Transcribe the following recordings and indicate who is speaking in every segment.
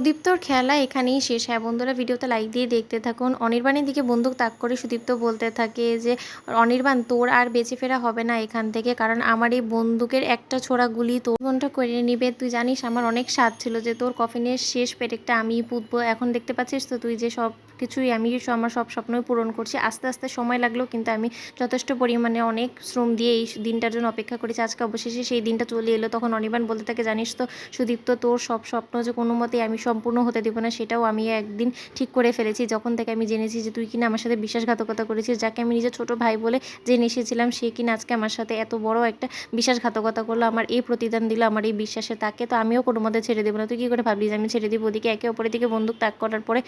Speaker 1: সুদীপ্তর খেলা এখানেই শেষ। হ্যাঁ বন্ধুরা, ভিডিওতে লাইক দিয়ে দেখতে থাকুন। অনির্বাণের দিকে বন্দুক তাক করে সুদীপ্ত বলতে থাকে যে, অনির্বাণ, তোর আর বেঁচে ফেরা হবে না এখান থেকে, কারণ আমার এই বন্দুকের একটা ছোড়া গুলি তোর মনটা করে নিবে। তুই জানিস আমার অনেক স্বাদ ছিল যে, তোর কফিনের শেষ পেরেকটা আমিই পুতবো। এখন দেখতে পাচ্ছিস তো তুই যে সব কিছুই আমি আমার সব স্বপ্নই পূরণ করছি। আস্তে আস্তে সময় লাগলেও কিন্তু আমি যথেষ্ট পরিমাণে অনেক শ্রম দিয়ে এই দিনটার জন্য অপেক্ষা করেছি। আজকে অবশেষে সেই দিনটা চলে এলো। তখন অনির্বাণ বলতে থাকে, জানিস তো সুদীপ্ত, তোর সব স্বপ্ন যে কোনো মতেই আমি সম্পূর্ণ হতে দেবো না, সেটাও আমি একদিন ঠিক করে ফেলেছি। যখন থেকে আমি জেনেছি যে তুই কিনা আমার সাথে বিশ্বাসঘাতকতা করেছিস, যাকে আমি নিজের ছোট ভাই বলে জেনে এসেছিলাম সে কিনা আজকে আমার সাথে এত বড় একটা বিশ্বাসঘাতকতা করল, আমার এই প্রতিদান দিল, আমার এই বিশ্বাসে তাকে, তো আমিও কোনো মতে ছেড়ে দেবো না। তুই কী করে ভাবলি যে আমি ছেড়ে দিব? ওদিকে একে অপরের দিকে বন্দুক তাক করার পরে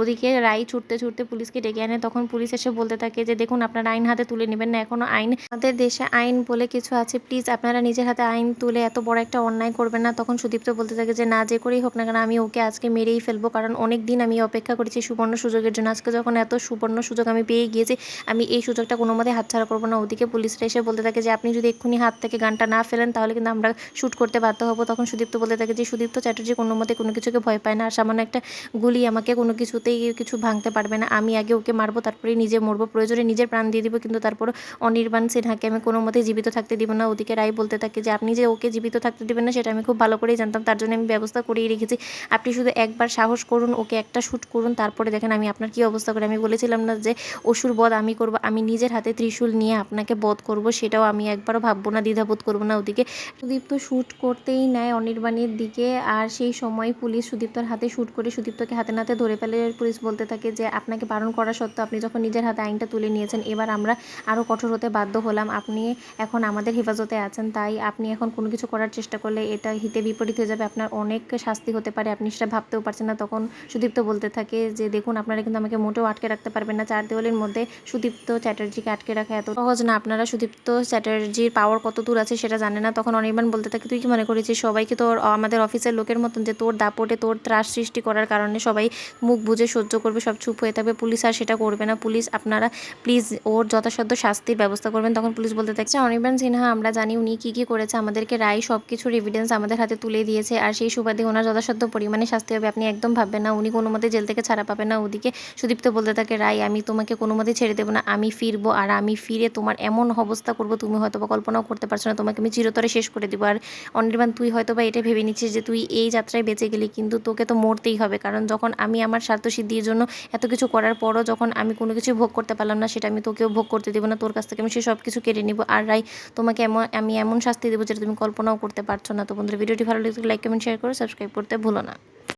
Speaker 1: ওদিকে রাই ছুটতে ছুটতে পুলিশকে ডেকে আনে। তখন পুলিশ এসে বলতে থাকে যে, দেখুন, আপনারা আইন হাতে তুলে নেবেন না এখনও আইন আমাদের দেশে আইন বলে কিছু আছে। প্লিজ, আপনারা নিজের হাতে আইন তুলে এত বড় একটা অন্যায় করবেন না। তখন সুদীপ্ত বলতে থাকে যে, না, যে করেই হোক না কেন, আমি ওকে আজকে মেরেই ফেলব, কারণ অনেক দিন আমি অপেক্ষা করেছি সুবর্ণ সুযোগের জন্য। আজকে যখন এত সুবর্ণ সুযোগ আমি পেয়ে গিয়েছি, আমি এই সুযোগটা কোনো মতে হাতছাড়া করব না। ওদিকে পুলিশরা এসে বলতে থাকে যে, আপনি যদি এক্ষুনি হাত থেকে গানটা না ফেলেন, তাহলে কিন্তু আমরা শ্যুট করতে বাধ্য হব। তখন সুদীপ্ত বলতে থাকে যে, সুদীপ্ত চ্যাটার্জি কোনো মতে কোনো কিছুকে ভয় পায় না। আর সামান্য একটা গুলি আমাকে কোনো কিছুতেই কিছু ভাঙতে পারবে না। আমি আগে ওকে মারবো তারপরে নিজে মরবো। প্রয়োজনে নিজের প্রাণ দিয়ে দিব, কিন্তু তারপর অনির্বাণ সিনহাকে আমি কোনো মতে জীবিত থাকতে দিব না। ওদিকে রায় বলতে থাকে যে, আপনি যে ওকে জীবিত থাকতে দিবেন না, সেটা আমি খুব ভালো করেই জানতাম। তার জন্য আমি ব্যবস্থা করেই রেখেছি। আপনি শুধু একবার সাহস করুন, ওকে একটা শ্যুট করুন, তারপরে দেখেন আমি আপনার কী অবস্থা করে। আমি বলেছিলাম না যে অসুর বধ আমি করব, আমি নিজের হাতে ত্রিশূল নিয়ে আপনাকে বধ করব, সেটাও আমি একবারও ভাববো না, দ্বিধাবোধ করব না ওদিকে। সুদীপ্ত শ্যুট করতেই নেয় অনির্বাণের দিকে, আর সেই সময় পুলিশ সুদীপ্তর হাতে শ্যুট করে সুদীপ্তকে হাতে নাতে ধরে ফেলে। পুলিশ বলতে থাকে যে, আপনাকে বারণ করা সত্ত্বেও আপনি যখন নিজের হাতে আইনটা তুলে নিয়েছেন, এবার আমরা আরও কঠোর হতে বাধ্য হলাম। আপনি এখন আমাদের হেফাজতে আছেন, তাই আপনি এখন কোনো কিছু করার চেষ্টা করলে এটা হিতে বিপরীত হয়ে যাবে। আপনার অনেক শাস্তি হতে পারে, আপনি সেটা ভাবতেও পারছেন না। তখন সুদীপ্ত বলতে থাকে যে, দেখুন, আপনারা কিন্তু আমাকে মোটেও আটকে রাখতে পারবেন না। চার দেওয়ালের মধ্যে সুদীপ্ত চ্যাটার্জিকে আটকে রাখা এত সহজ না। আপনারা সুদীপ্ত চ্যাটার্জির পাওয়ার কত দূর আছে সেটা জানে না। তখন অনির্বাণ বলতে থাকে, তুই কি মনে করেছিস সবাইকে তোর, আমাদের অফিসের লোকের মতন যে, তোর দাপটে তোর ত্রাস সৃষ্টি করার কারণে সবাই মুখ বুঝে সহ্য করবে, সব চুপ হয়ে থাকবে। পুলিশ আর সেটা করবে না। পুলিশ, আপনারা প্লিজ ওর যথাসাধ্য শাস্তির ব্যবস্থা করবেন। তখন পুলিশ বলতে থাকছে অনির্বাণ সিনহা, আমরা জানি উনি কী কী করেছে। আমাদেরকে রায় সব কিছুর এভিডেন্স আমাদের হাতে তুলে দিয়েছে। আর সেই সুবাদে ওনার যথাসাধ্য পরিমাণে শাস্তি হবে, আপনি একদম ভাববেন না, উনি কোনো মতে জেল থেকে ছাড়া পাবেন না। ওদিকে সুদীপ্ত বলতে থাকে, রায়, আমি তোমাকে কোনো মতে ছেড়ে দেবো না, আমি ফিরবো আর আমি ফিরে তোমার এমন অবস্থা করব, তুমি হয়তো বা কল্পনাও করতে পারছ না, তোমাকে আমি চিরতরে শেষ করে দেবো। আর অনির্বাণ, তুই হয়তো বা এটা ভেবে নিচ্ছিস যে তুই এই যাত্রায় বেঁচে গেলি, কিন্তু তোকে তো মরতেই হবে, কারণ যখন আমি আমার স্বার্থসিদ্ধির জন্য এত কিছু করার পরও যখন আমি কোনো কিছু ভোগ করতে পারলাম না, সেটা আমি তোকেও ভোগ করতে দেবো না, তোর কাছ থেকে আমি সে সব কিছু কেড়ে নিবো। আর রাই তোমাকে এমন, আমি এমন শাস্তি দেবো যেটা তুমি কল্পনাও করতে পারছ না। তো বন্ধুরা, ভিডিওটি ভালো লাগলে লাইক কমেন্ট শেয়ার করে সাবস্ক্রাইব করতে ভুলো না।